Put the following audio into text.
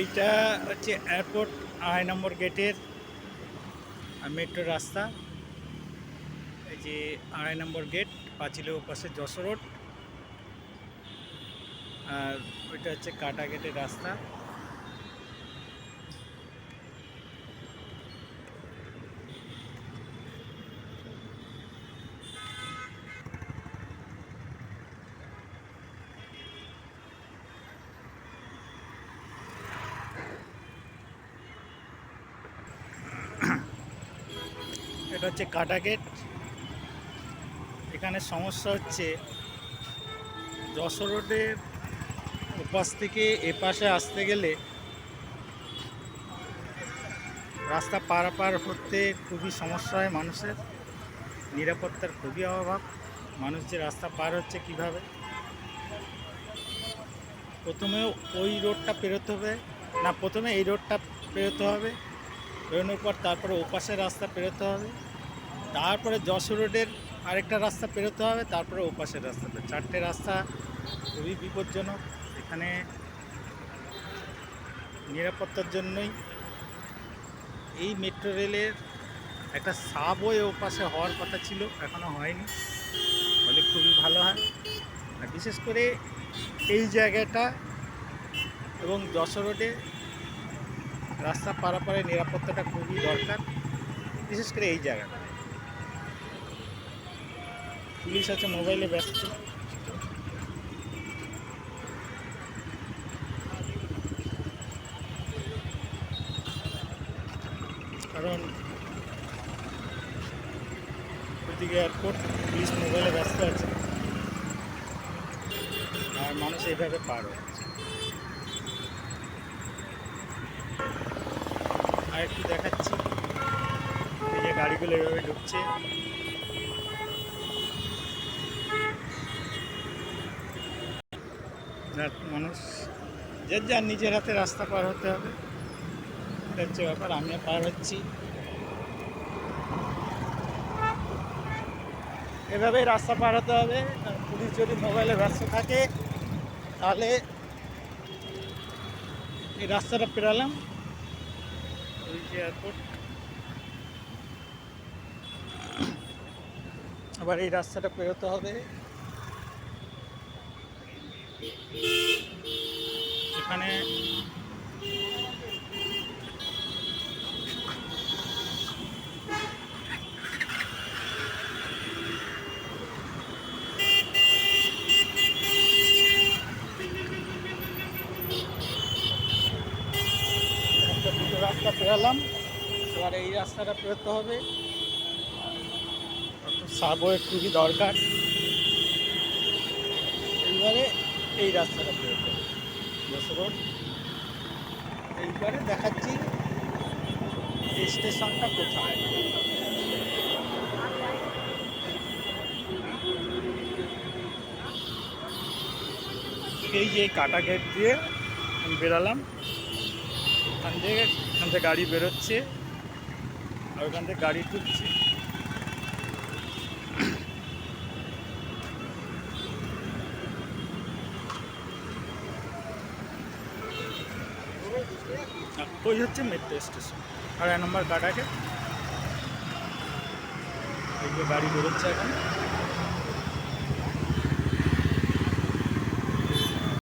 এইটা হচ্ছে এয়ারপোর্ট আড়াই নম্বর গেটের মেট্রো রাস্তা। এই যে আড়াই নম্বর গেট পাঁচিলের পাশে যশোর রোড আর ওইটা হচ্ছে কাটা গেটের রাস্তা। এটা হচ্ছে কাটা গেট। এখানে সমস্যা হচ্ছে, যশোর রোডের ওপাশ থেকে এপাশে আসতে গেলে রাস্তা পারাপার হতে খুবই সমস্যা হয় মানুষের। নিরাপত্তার খুবই অভাব। মানুষ যে রাস্তা পার হচ্ছে কীভাবে? প্রথমে ওই রোডটা পেরোতে হবে। না, প্রথমে এই রোডটা পেরোতে হবে। বেরোনোর পর তারপরে ওপাশের রাস্তা পেরোতে হবে। তারপরে যশোর রোডের আরেকটা রাস্তা পেরোতে হবে, তারপরে ওপাশের রাস্তা। পেরোতে চারটে রাস্তা খুবই বিপজ্জনক। এখানে নিরাপত্তার জন্যই এই মেট্রো রেলের একটা সাবওয়ে ওপাশে হওয়ার কথা ছিল এখনও হয়নি। হলে খুবই ভালো হয়। আর বিশেষ করে এই জায়গাটা এবং যশোর রোডে রাস্তা পারাপারে নিরাপত্তাটা খুবই দরকার, বিশেষ করে এই জায়গাটা। পুলিশ আছে, মোবাইলে ব্যস্ত। কারণ ওইদিকে এয়ারপোর্ট পুলিশ মোবাইলে ব্যস্ত আছে। আর মানুষ এইভাবে পার আর একটু দেখাচ্ছি, এই যে গাড়িগুলো এভাবে ঢুকছে। মানুষ, যে যার নিজের হাতে রাস্তা পার হতে হবে। এটা হচ্ছে ব্যাপার, আমিও পার হচ্ছি। এভাবেই রাস্তা পার হতে হবে। পুলিশ যদি মোবাইলে ব্যস্ত থাকে, তাহলে এই রাস্তাটা পেরালাম। ওই যে এয়ারপোর্ট আবার এই রাস্তাটা পেরোতে হবে। এখানে রাস্তা পেরালাম এবার এই রাস্তাটা পেরোতে হবে। সাবওয়ে খুবই দরকার। এইবারে এই রাস্তাটা পেরোতে হবে। যশোর এইবারে দেখাচ্ছি স্টেশনটা কোথায়? এই যে কাটা গেট দিয়ে আমি বেরালাম ওখান থেকে এখান থেকে গাড়ি বেরোচ্ছে। আর ওখান থেকে গাড়ি ঢুকছে ওই হচ্ছে মেট্রো স্টেশন আর এক নম্বর কাটাকে এই গাড়ি বেরোচ্ছে এখন।